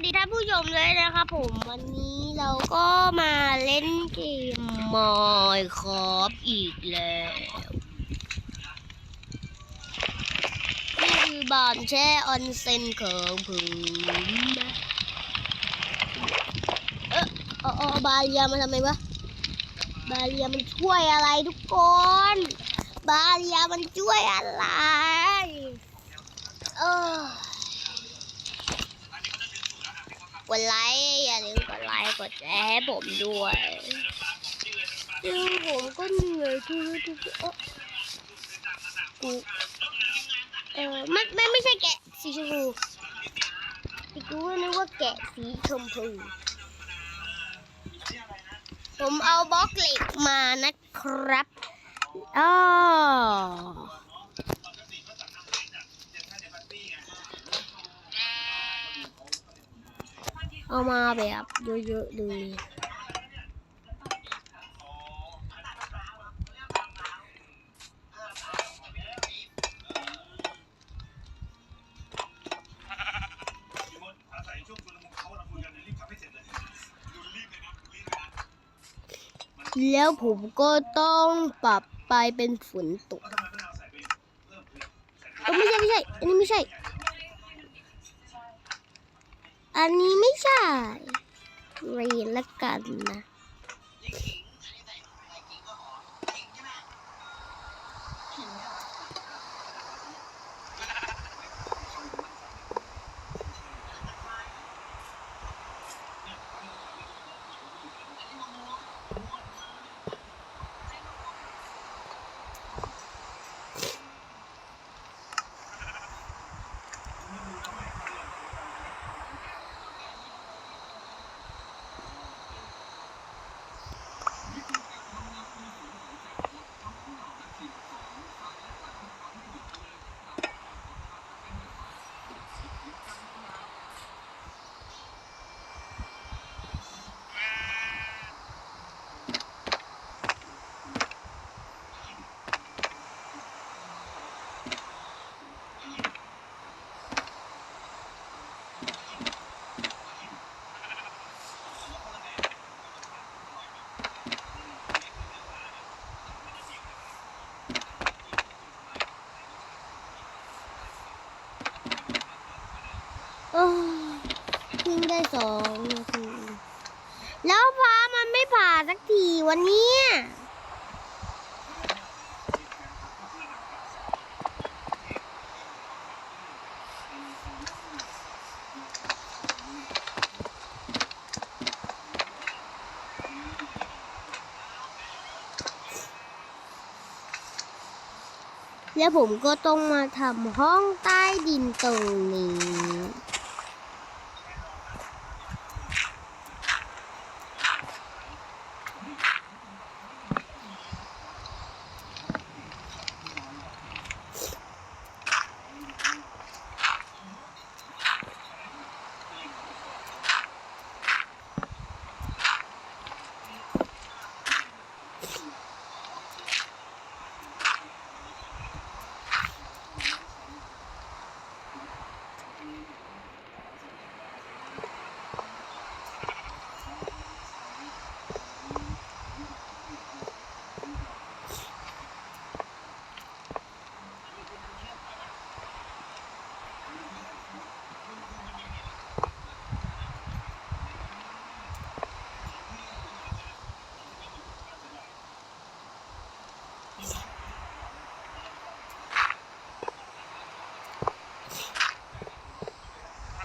วัสดีท่านผู้ชมเลยนะครับผมวันนี้เราก็มาเล่นเกมมอยคอฟอีกแล้วนี่คือบานแช่ออนเซ็นของผมนเออเออเออบาเรียมาทำไมวะบาเรียมันช่วยอะไรทุกคน บาเรียมันช่วยอะไร เออ กดไลค์อย่าลืมกดไลค์กดแชร์ให้ผมด้วยซึ่งผมก็เหนื่อยทุกทุกเออกูเออไม่ไม่ไม่ใช่แกะสีชมพูกูก็นึกว่าแกะสีชมพูผมเอาบล็อกเหล็กมานะครับอ๋อ เอามาแบบเยอะๆเลยแล้วผมก็ต้องปรับไปเป็นฝนตกอ้ยไม่ใช่ไม่ใช่ อันนี้ไม่ใช่ อันนี้ ไม่ใช่เรียนละกันนะ โอ้ยเพิ่งได้สองนาที แล้วฟ้ามันไม่ผ่าสักทีวันนี้ และผมก็ต้องมาทำห้องใต้ดินตรงนี้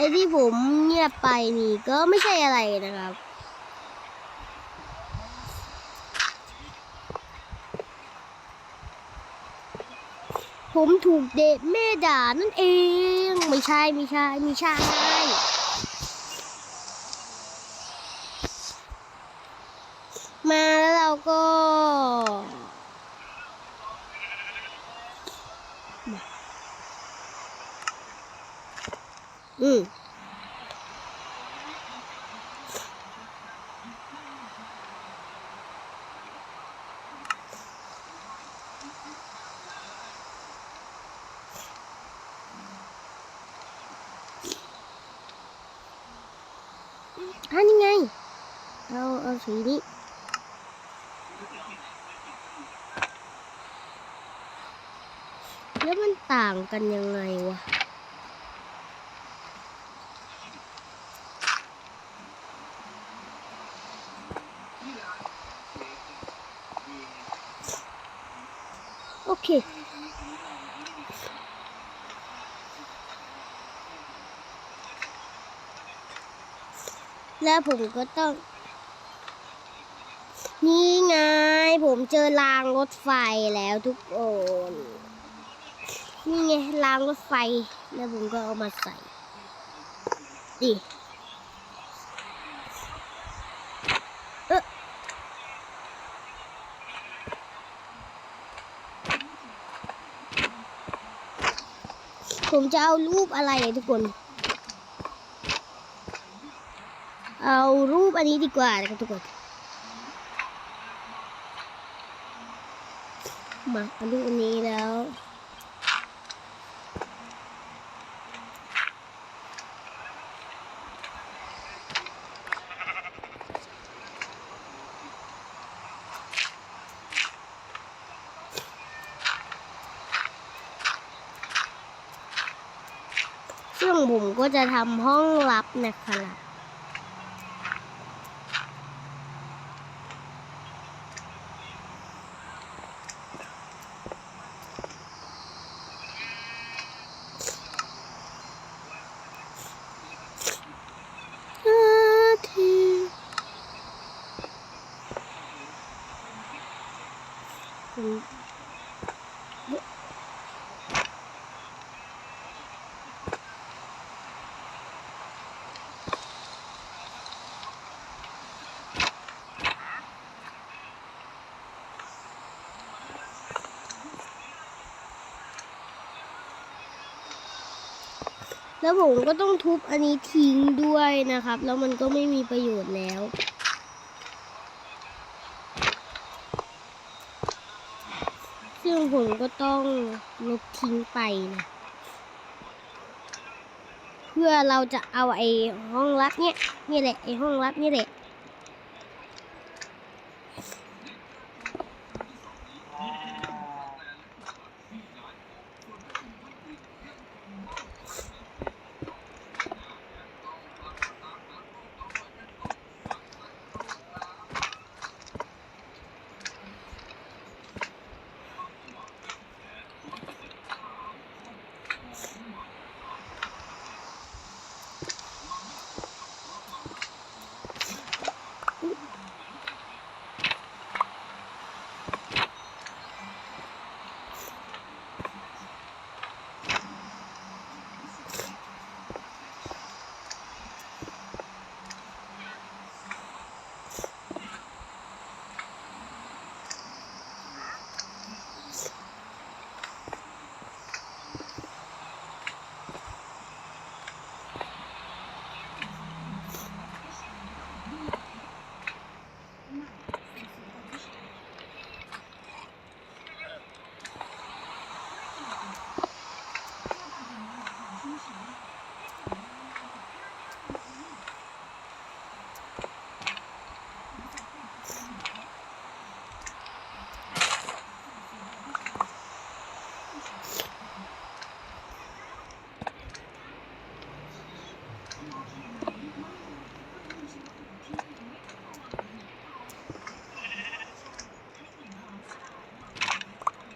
อ้ที่ผมเงียบไปนี่ก็ไม่ใช่อะไรนะครับ ผมถูกเด็กแม่ด่านั่นเอง ไม่ใช่ไม่ใช่ไม่ใช่มาแล้วเราก็ อืมอ่านี่ไง เอาเอาสีนี้แล้วมันต่างกันยังไงวะ โอเคแล้วผมก็ต้อง นี่ไง ผมเจอรางรถไฟแล้วทุกคนนี่ไงรางรถไฟ แล้วผมก็เอามาใส่ดิ ผมจะเอารูปอะไรทุกคน เอารูปอันนี้ดีกว่านะครับทุกคน มาเอารูปอันนี้แล้ว ซึ่งผมก็จะทำห้องลับนะครับ นาทีผม แล้วผมก็ต้องทุบอันนี้ทิ้งด้วยนะครับ แล้วมันก็ไม่มีประโยชน์แล้วซึ่งผมก็ต้องลบทิ้งไปนะเพื่อเราจะเอาไอ้ห้องลับเนี่ยนี่แหละไอ้ห้องลับนี่แหละ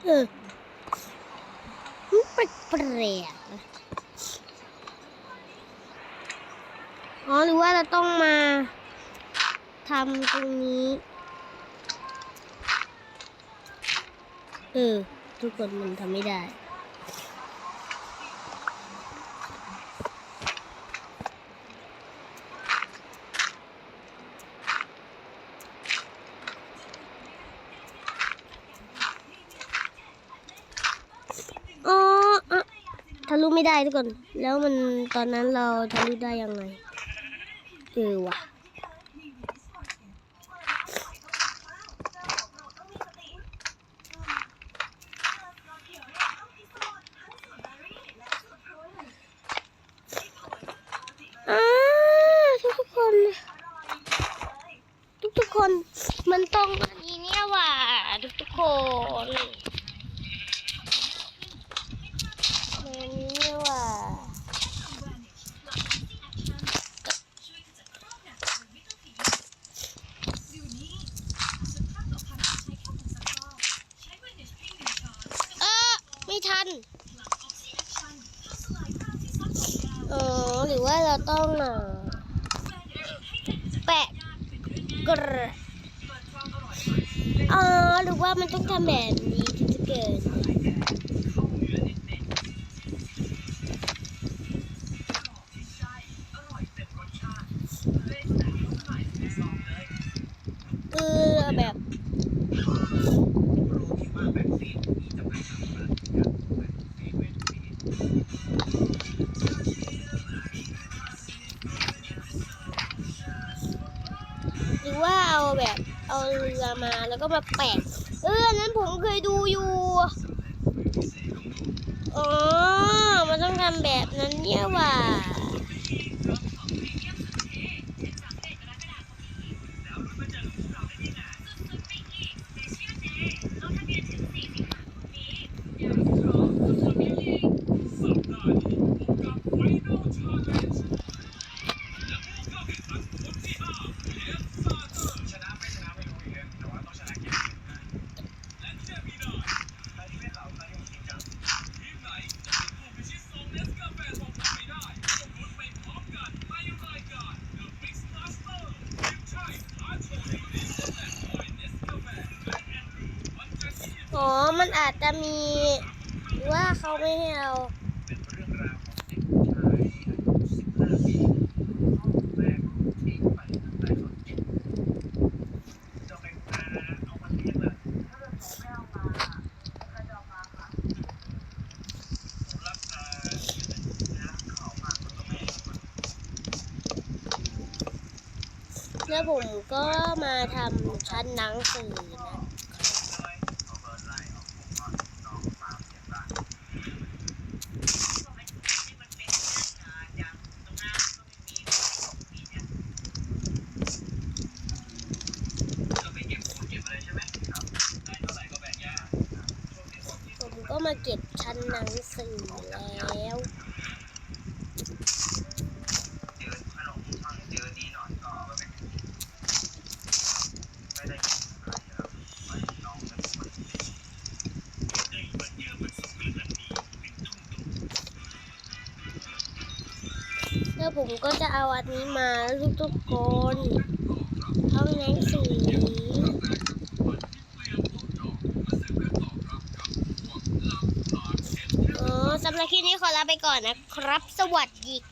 เออมันแปลกอ๋อหรือว่าเราต้องมาทำตรงนี้ เออ ทุกคนมันทำไม่ได้ อ๋ออะทะลุ ไม่ได้ทุกคน แล้วมันตอนนั้นเราทะลุได้ยังไงเออว่ะ ทัน เออหรือว่าเราต้องแปะกระอ๋อหรือว่ามันต้องทำแบบนี้ถึงจะเกิด มาแล้วก็มาแปะเอออันนั้นผมเคยดูอยู่อ๋อมันต้องทำแบบนั้นเนี่ยว่ะ จจะมีหรือว่าเขาไม่ให้เราแล้วผมก็มาทำชั้นหนังสือนะ ผมก็มาเก็บชั้น หนังสือแล้วแล้วผมก็จะเอาอันนี้มาลูกทุกคนห้องหนังสืออ๋อสำ หรับคลิปนี้ขอลาไปก่อนนะครับ สวัสดีครับ